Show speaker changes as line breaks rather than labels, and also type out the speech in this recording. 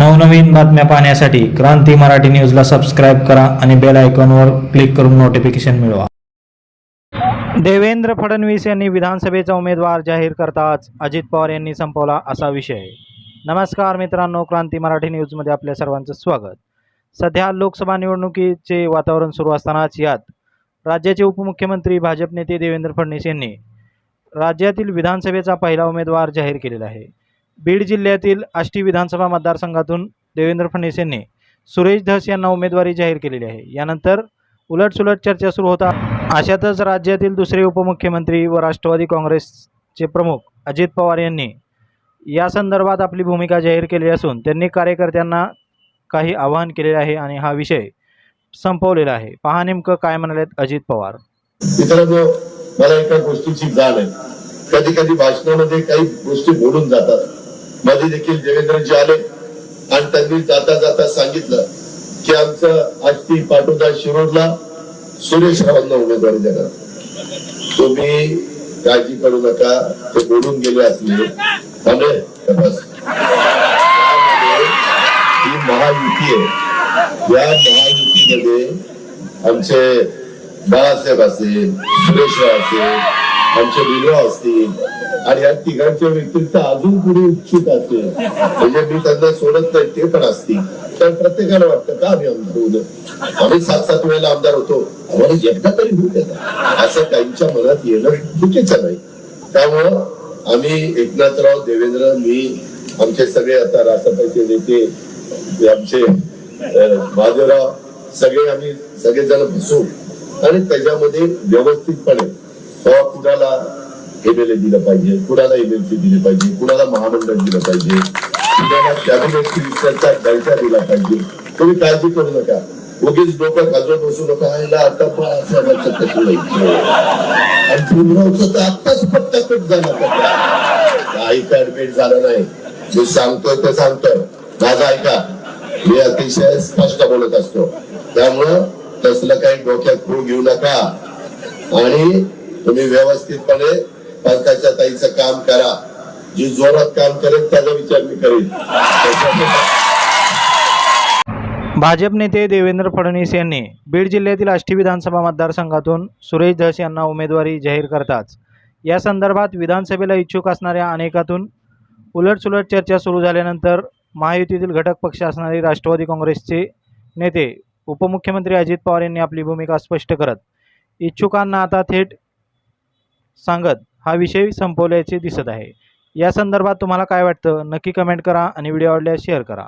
नवनवीन बातम्या पाहण्यासाठी क्रांती मराठी न्यूजला सबस्क्राईब करा आणि बेल आयकॉनवर क्लिक करून नोटिफिकेशन मिळवा. देवेंद्र फडणवीस यांनी विधानसभेचा उमेदवार जाहीर करताच अजित पवार यांनी संपवला असा विषय. नमस्कार मित्रांनो क्रांती मराठी न्यूजमध्ये आपल्या सर्वांचं स्वागत. सध्या लोकसभा निवडणुकीचे वातावरण सुरू असतानाच यात राज्याचे उपमुख्यमंत्री भाजप नेते देवेंद्र फडणवीस यांनी राज्यातील विधानसभेचा पहिला उमेदवार जाहीर केलेला आहे. बीड जिल्ह्यातील आष्टी विधानसभा मतदारसंघातून देवेंद्र फडणवीस यांनी सुरेश धस यांना उमेदवारी जाहीर केलेली आहे. यानंतर उलटसुलट चर्चा सुरू होता. अशातच राज्यातील दुसरे उपमुख्यमंत्री व राष्ट्रवादी काँग्रेसचे प्रमुख अजित पवार यांनी या संदर्भात आपली भूमिका जाहीर केली असून त्यांनी कार्यकर्त्यांना काही आवाहन केलेले आहे आणि हा विषय संपवलेला आहे. पहा नेमकं काय म्हणालेत अजित पवार.
मित्रांनो मला एका गोष्टीची जाण आहे. कधी कधी भाषणामध्ये काही गोष्टी बोलून जातात. मध्ये देखील देवेंद्रजी आले आणि त्यांनी जाता जाता सांगितलं की आमचं आष्टी पाठोदा शिरोडला सुरेश रावांना उमेदवारी देणार. तुम्ही काळजी करू नका ते बोलून गेले असले थांबे ही महायुती आहे. या महायुतीमध्ये आमचे बाळासाहेब असेल सुरेशराव असेल आमचे विनोद असतील. आणि या तिघांच्या व्यतिरिक्त अजून पुढे इच्छित असेल. म्हणजे मी त्यांना सोडत नाही ते पण असतील. तर प्रत्येकाला वाटतं का आम्ही आमदार होऊ आम्ही सात सात वेळेला आमदार होतो. आम्हाला एकदा तरी होऊ देता असं काहींच्या मनात येणं चुकीचं नाही. त्यामुळं आम्ही एकनाथराव देवेंद्र मी आमचे सगळे आता राष्ट्रपती नेते आमचे अं, महादेवराव सगळे आम्ही सगळेजण बसू. आणि त्याच्यामध्ये व्यवस्थितपणे कुणाला एमएलए दिलं पाहिजे कुणाला एमएलसी दिले पाहिजे कुणाला महामंडळ दिलं पाहिजे कुणाला कॅबिनेट मिनिस्टरचा दर्जा दिला पाहिजे. तुम्ही काळजी करू नका. उगीच डोकं खाजवत बसू नका. ह्याला आता बाळासाहेबांचं कसं व्हायचं? आणि भीमरावचं तर आत्ताच पत्ता कट झाला पत्ता काही ऍडमिट झालं नाही. जे सांगतोय ते सांगतोय. माझा ऐका. मी अतिशय स्पष्ट बोलत असतो. त्यामुळं तसलं काही डोक्यात खूळ घेऊ नका. आणि तुम्ही व्यवस्थितपणे पंकजा ताईचं काम करा. जी जोरात काम करेल त्याचा विचार मी करेन.
भाजप नेते देवेंद्र फडणवीस यांनी बीड जिल्ह्यातील आष्टी विधानसभा मतदारसंघातून सुरेश धस यांना उमेदवारी जाहीर करताच या संदर्भात विधानसभेला इच्छुक असणाऱ्या अनेकातून उलटसुलट चर्चा सुरू झाल्यानंतर महायुतीतील घटक पक्ष असणारे राष्ट्रवादी काँग्रेसचे नेते उपमुख्यमंत्री अजित पवार यांनी आपली भूमिका स्पष्ट करत इच्छुकांना आता थेट सांगत हा विषय संपवल्याचे दिसत आहे. या संदर्भात तुम्हाला काय वाटतं? नक्की कमेंट करा आणि व्हिडिओ आवडल्यास शेअर करा.